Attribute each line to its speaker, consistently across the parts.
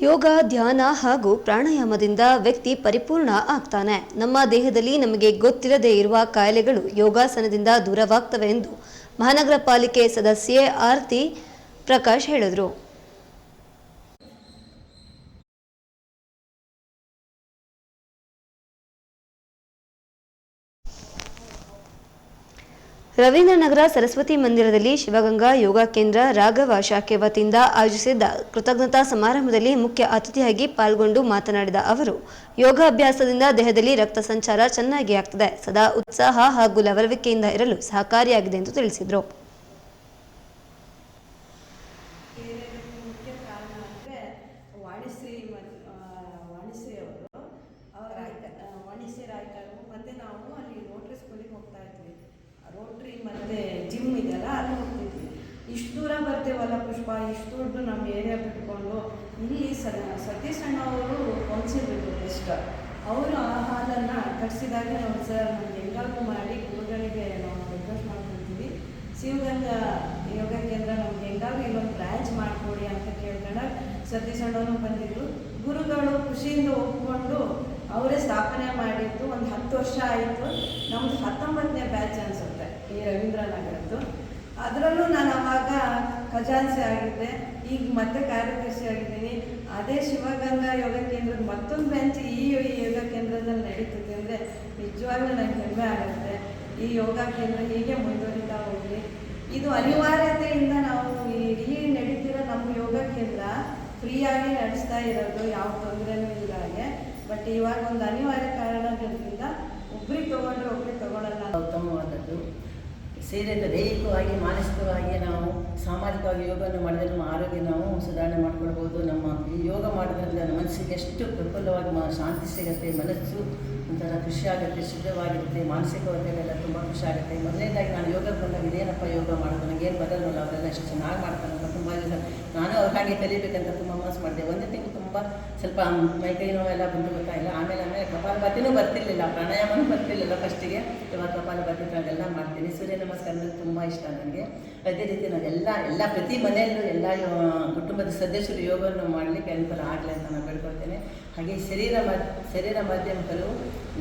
Speaker 1: ಯೋಗ, ಧ್ಯಾನ ಹಾಗೂ ಪ್ರಾಣಾಯಾಮದಿಂದ ವ್ಯಕ್ತಿ ಪರಿಪೂರ್ಣ ಆಗ್ತಾನೆ. ನಮ್ಮ ದೇಹದಲ್ಲಿ ನಮಗೆ ಗೊತ್ತಿರದೇ ಇರುವ ಕಾಯಿಲೆಗಳು ಯೋಗಾಸನದಿಂದ ದೂರವಾಗ್ತವೆ ಎಂದು ಮಹಾನಗರ ಸದಸ್ಯೆ ಆರತಿ ಪ್ರಕಾಶ್ ಹೇಳಿದರು. ರವೀಂದ್ರನಗರ ಸರಸ್ವತಿ ಮಂದಿರದಲ್ಲಿ ಶಿವಗಂಗಾ ಯೋಗ ಕೇಂದ್ರ ರಾಘವ ಶಾಖೆ ವತಿಯಿಂದ ಆಯೋಜಿಸಿದ್ದ ಕೃತಜ್ಞತಾ ಸಮಾರಂಭದಲ್ಲಿ ಮುಖ್ಯ ಅತಿಥಿಯಾಗಿ ಪಾಲ್ಗೊಂಡು ಮಾತನಾಡಿದ ಅವರು, ಯೋಗಾಭ್ಯಾಸದಿಂದ ದೇಹದಲ್ಲಿ ರಕ್ತ ಸಂಚಾರ ಚೆನ್ನಾಗಿ ಆಗ್ತದೆ. ಸದಾ ಉತ್ಸಾಹ ಹಾಗೂ ಲವಲವಿಕೆಯಿಂದ ಇರಲು ಸಹಕಾರಿಯಾಗಿದೆ ಎಂದು ತಿಳಿಸಿದರು.
Speaker 2: ಮತ್ತು ನಾವು ಅಲ್ಲಿ ರೋಟ್ರಿ ಸ್ಕೂಲಿಗೆ ಹೋಗ್ತಾ ಇದ್ವಿ. ರೋಟ್ರಿ ಮತ್ತು ಜಿಮ್ ಇದೆಯಲ್ಲ ಅಲ್ಲಿ ಹೋಗ್ತಿದ್ವಿ. ಇಷ್ಟು ದೂರ ಬರ್ತೇವಲ್ಲ ಪುಷ್ಪ, ಇಷ್ಟು ದೊಡ್ಡ ನಮ್ಮ ಏರಿಯಾ ಬಿಟ್ಕೊಂಡು, ಇಲ್ಲಿ ಸ, ಸತೀಶ್ ಅಣ್ಣ ಅವರು ಕೌನ್ಸಿಲ್ ಇಷ್ಟ ಅವರು ಆ ಹಾಲನ್ನು ಕಟ್ಸಿದಾಗ ನಾವು ಸರ್ ನಮ್ಗೆ ಮಾಡಿ ಗುರುಗಳಿಗೆ ನಾವು ರಿಕ್ವೆಸ್ಟ್ ಮಾಡ್ಕೊತೀವಿ ಶಿವಗಂಗಾ ಯೋಗ ಕೇಂದ್ರ ನಮ್ಗೆ ಹೆಂಗಾದ್ರು ಇಲ್ಲೊಂದು ಬ್ರ್ಯಾಂಚ್ ಮಾಡಿಕೊಡಿ ಅಂತ ಕೇಳ್ಕೊಂಡಾಗ ಸತೀಶ್ ಅಣ್ಣನೂ ಬಂದಿದ್ರು. ಗುರುಗಳು ಖುಷಿಯಿಂದ ಒಪ್ಕೊಂಡು ಅವರೇ ಸ್ಥಾಪನೆ ಮಾಡಿದ್ದು ಒಂದು ಹತ್ತು ವರ್ಷ ಆಯಿತು. ನಮ್ದು ಹತ್ತೊಂಬತ್ತನೇ ಬ್ಯಾಚ್ ಅನಿಸುತ್ತೆ. ಈ ರವೀಂದ್ರನಗರದ್ದು. ಅದರಲ್ಲೂ ನಾನು ಅವಾಗ ಖಜಾನ್ಸಿ ಆಗಿದ್ದೆ, ಈಗ ಮತ್ತೆ ಕಾರ್ಯದರ್ಶಿ ಆಗಿದ್ದೀನಿ. ಅದೇ ಶಿವಗಂಗಾ ಯೋಗ ಕೇಂದ್ರದ ಮತ್ತೊಂದು ಬೆಂಚ್ ಈ ಯೋಗ ಕೇಂದ್ರದಲ್ಲಿ ನಡೀತಿದೆ ಅಂದರೆ ನಿಜವಾಗ್ಲೂ ನನಗೆ ಹೆಮ್ಮೆ ಆಗುತ್ತೆ. ಈ ಯೋಗ ಕೇಂದ್ರ ಹೀಗೆ ಮುಂದುವರಿತಾ ಹೋಗಲಿ. ಇದು ಅನಿವಾರ್ಯತೆಯಿಂದ ನಾವು ಈ ನಡೀತಿರೋ ನಮ್ಮ ಯೋಗ ಕೇಂದ್ರ ಫ್ರೀಯಾಗಿ ನಡೆಸ್ತಾ ಇರೋದು, ಯಾವ ತೊಂದರೆನೂ ಇಲ್ಲ ಹಾಗೆ. ಬಟ್ ಇವಾಗ ಒಂದು ಅನಿವಾರ್ಯ ಕಾರಣಗಳಿಂದ
Speaker 3: ಮಾನಸಿಕವಾಗಿ ನಾವು, ಸಾಮಾಜಿಕವಾಗಿ ಯೋಗವನ್ನು ಮಾಡಿದರೆ ನಮ್ಮ ಆರೋಗ್ಯ ನಾವು ಸುಧಾರಣೆ ಮಾಡ್ಕೊಳ್ಬೋದು. ನಮ್ಮ ಈ ಯೋಗ ಮಾಡೋದ್ರಿಂದ ನಮ್ಮ ಮನಸ್ಸಿಗೆ ಎಷ್ಟು ಪ್ರಫುಲ್ಲವಾಗಿ ಮ ಶಾಂತಿ ಸಿಗುತ್ತೆ, ಮನಸ್ಸು ಒಂಥರ ಖುಷಿಯಾಗುತ್ತೆ ಶುದ್ಧವಾಗಿರುತ್ತೆ, ಮಾನಸಿಕ ಒತ್ತಡ ತುಂಬ ಖುಷಿಯಾಗುತ್ತೆ ಮೊದಲನೇದಾಗಿ ನಾನು ಯೋಗಕ್ಕೆ ಬಂದಾಗ ಇದೇನಪ್ಪ ಯೋಗ ಮಾಡೋದು, ನನಗೇನು ಬರಲ್ವಲ್ಲ, ಅವರೆಲ್ಲ ಎಷ್ಟು ಚೆನ್ನಾಗಿ ಮಾಡ್ತಾರಲ್ಲ ತುಂಬ ಜನ ನಾನು ಅವ್ರ ಹಾಗೆ ಕಲಿಬೇಕಂತ ತುಂಬ ಮನಸ್ಸು ಮಾಡಿದೆ. ಒಂದು ತಿಂಗಳು ತುಂಬ ಸ್ವಲ್ಪ ಮೈಕೈ ನೋವೆಲ್ಲ ಬಂದು ಗೊತ್ತಾಯಿಲ್ಲ ಆಮೇಲೆ ಆಮೇಲೆ ಕಪಾಲಭಾತಿನೂ ಬರ್ತಿರ್ಲಿಲ್ಲ. ಪ್ರಾಣಾಯಾಮನೂ ಬರ್ತಿರ್ಲಿಲ್ಲ ಫಸ್ಟಿಗೆ ಇವಾಗ ಕಪಾಲಭಾತಿ ಅದೆಲ್ಲ ಮಾಡ್ತೀನಿ. ಸೂರ್ಯ ನಮಸ್ಕಾರ ಅಂದರೆ ತುಂಬ ಇಷ್ಟ ನನಗೆ. ಅದೇ ರೀತಿ ನಾವೆಲ್ಲ, ಎಲ್ಲ ಪ್ರತಿ ಮನೆಯಲ್ಲೂ ಎಲ್ಲ ಕುಟುಂಬದ ಸದಸ್ಯರು ಯೋಗವನ್ನು ಮಾಡಲಿಕ್ಕೆ ಅನುಕೂಲ ಆಗಲಿ ಅಂತ ನಾನು ಬೇಡ್ಕೊಳ್ತೇನೆ. ಹಾಗೆ ಶರೀರ ಶರೀರ ಮಾಧ್ಯಮಗಳು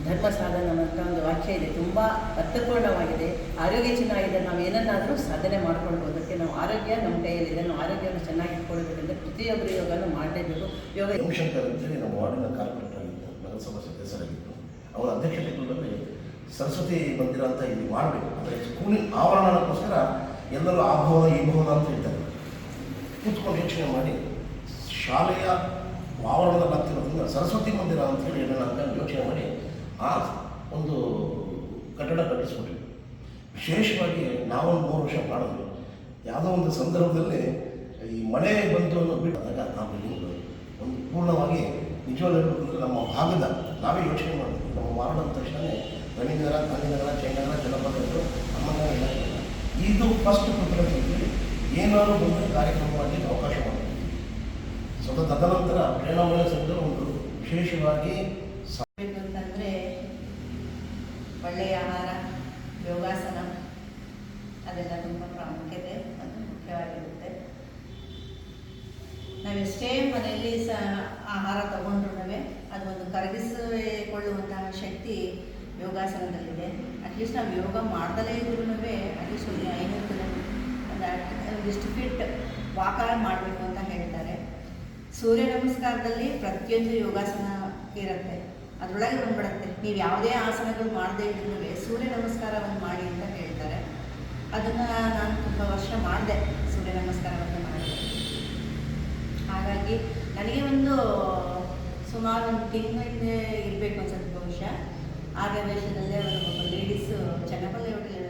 Speaker 3: ಧರ್ಮ ಸಾಧನ ಅಂತ ಒಂದು ವಾಕ್ಯ ಇದೆ. ತುಂಬ ಅರ್ಥಪೂರ್ಣವಾಗಿದೆ. ಆರೋಗ್ಯ ಚೆನ್ನಾಗಿದೆ ನಾವು ಏನನ್ನಾದರೂ ಸಾಧನೆ ಮಾಡ್ಕೊಳ್ಬೋದಕ್ಕೆ ನಾವು ಆರೋಗ್ಯ ನಮ್ಮ ಕೈಯಲ್ಲಿದೆ ನಾವು ಆರೋಗ್ಯವನ್ನು ಚೆನ್ನಾಗಿ ಇಟ್ಕೊಳ್ಬೇಕಂದ್ರೆ ಪ್ರತಿಯೊಬ್ಬರು ಯೋಗನೂ ಮಾಡಲೇಬೇಕು. ಯೋಗ
Speaker 4: ಓಂಶಂಕರ್ ಅಂತೇಳಿ ನಮ್ಮ ವಾರ್ಡಿನ ಕಾರ್ಪೊರೇಟರ್ ನಗರಸಭಾ ಸದಸ್ಯರಾಗಿದ್ದರು. ಅವರ ಅಧ್ಯಕ್ಷತೆಗಳಲ್ಲಿ ಸರಸ್ವತಿ ಮಂದಿರ ಅಂತ ಇಲ್ಲಿ ಮಾಡಬೇಕು. ಅಂದರೆ ಸ್ಕೂಲಿನ ಆವರಣಕ್ಕೋಸ್ಕರ ಎಲ್ಲರೂ ಆ ಭವನ, ಈ ಭವನ ಅಂತ ಹೇಳ್ತಾರೆ. ಕೂತ್ಕೊಂಡು ಯೋಚನೆ ಮಾಡಿ ಶಾಲೆಯ ಆವರಣದ ಆಗ್ತಿರೋದ್ರಿಂದ ಸರಸ್ವತಿ ಮಂದಿರ ಅಂತೇಳಿ ಹೇಳೋಣ ಅಂತ ಯೋಚನೆ ಮಾಡಿ ಆ ಒಂದು ಕಟ್ಟಡ ಕಟ್ಟಿಸ್ಬಿಟ್ವಿ ವಿಶೇಷವಾಗಿ ನಾವೊಂದು ಮೂರು ವರ್ಷ ಮಾಡಿದ್ವಿ. ಯಾವುದೋ ಒಂದು ಸಂದರ್ಭದಲ್ಲಿ ಈ ಮಳೆ ಬಂತು ಅನ್ನೋ ಬಿಟ್ಟಾಗ ಆ ಬಿಲ್ಡಿಂಗ್ ಒಂದು ಪೂರ್ಣವಾಗಿ ನಿಜವಾಗ್ಲೂ ಹೇಳಬೇಕಂದ್ರೆ ನಮ್ಮ ಭಾಗದ ನಾವೇ ಯೋಚನೆ ಮಾಡಬೇಕು ನಮ್ಮ ವಾರ್ಡ್ ಅಂದ ತಕ್ಷಣ ಗಣಿನಗರ ಗಾಂಧಿನಗರ ಜಯನಗರ ಜನಪದಗಳು ನಮ್ಮನ್ನ ಇಲ್ಲ. ಇದು ಫಸ್ಟ್ ಪ್ರಿಫರೆನ್ಸ್ ಏನಾದರೂ ಒಂದು ಕಾರ್ಯಕ್ರಮ ಮಾಡಲಿಕ್ಕೆ ಅವಕಾಶ ಮಾಡಬೇಕು ಸ್ವಲ್ಪ ತದನಂತರ ಪ್ರೇರಣಾಮಯ ಸಂಘ ಒಂದು ವಿಶೇಷವಾಗಿ
Speaker 3: ಅಂತಂದರೆ ಒಳ್ಳೆಯ ಆಹಾರ, ಯೋಗಾಸನ ಅದೆಲ್ಲ ತುಂಬ ನಾವೆಷ್ಟೇ ಮನೆಯಲ್ಲಿ ಸಹ ಆಹಾರ ತಗೊಂಡ್ರೂ ಅದು ಒಂದು ಕರಗಿಸಿಕೊಳ್ಳುವಂತಹ ಶಕ್ತಿ ಯೋಗಾಸನದಲ್ಲಿದೆ. ಅಟ್ಲೀಸ್ಟ್ ನಾವು ಯೋಗ ಮಾಡ್ದಲೇ ಇದ್ರೂ ಅಟ್ಲೀಸ್ಟ್ ಒಂದು ಐನೂರು ಕಿಲೋಮೀಟರ್ ಒಂದಿಷ್ಟು ಫಿಟ್ ವಾಕಾರ ಮಾಡಬೇಕು ಅಂತ ಹೇಳ್ತಾರೆ. ಸೂರ್ಯ ನಮಸ್ಕಾರದಲ್ಲಿ ಪ್ರತಿಯೊಂದು ಯೋಗಾಸನ ಇರುತ್ತೆ. ಅದರೊಳಗೆ ಬಂದ್ಬಿಡುತ್ತೆ. ನೀವು ಯಾವುದೇ ಆಸನಗಳು ಮಾಡದೇ ಇದ್ರೂ ಸೂರ್ಯ ನಮಸ್ಕಾರವನ್ನು ಮಾಡಿ ಅಂತ ಹೇಳ್ತಾರೆ. ಅದನ್ನು ನಾನು ತುಂಬ ವರ್ಷ ಮಾಡಿದೆ, ಸೂರ್ಯ ನಮಸ್ಕಾರವನ್ನು. ಹಾಗಾಗಿ ನನಗೆ ಒಂದು ಸುಮಾರು ಒಂದು ತಿಂಗಳಿಂದ ಇರಬೇಕು ಅನ್ಸುತ್ತೆ ಬಹುಶಃ ಆ ಲೇಡೀಸ್ ಒಬ್ಬ ಲೇಡೀಸು ಚನ್ನಪಲ್ಲಿ ಹೋಟೆಲ್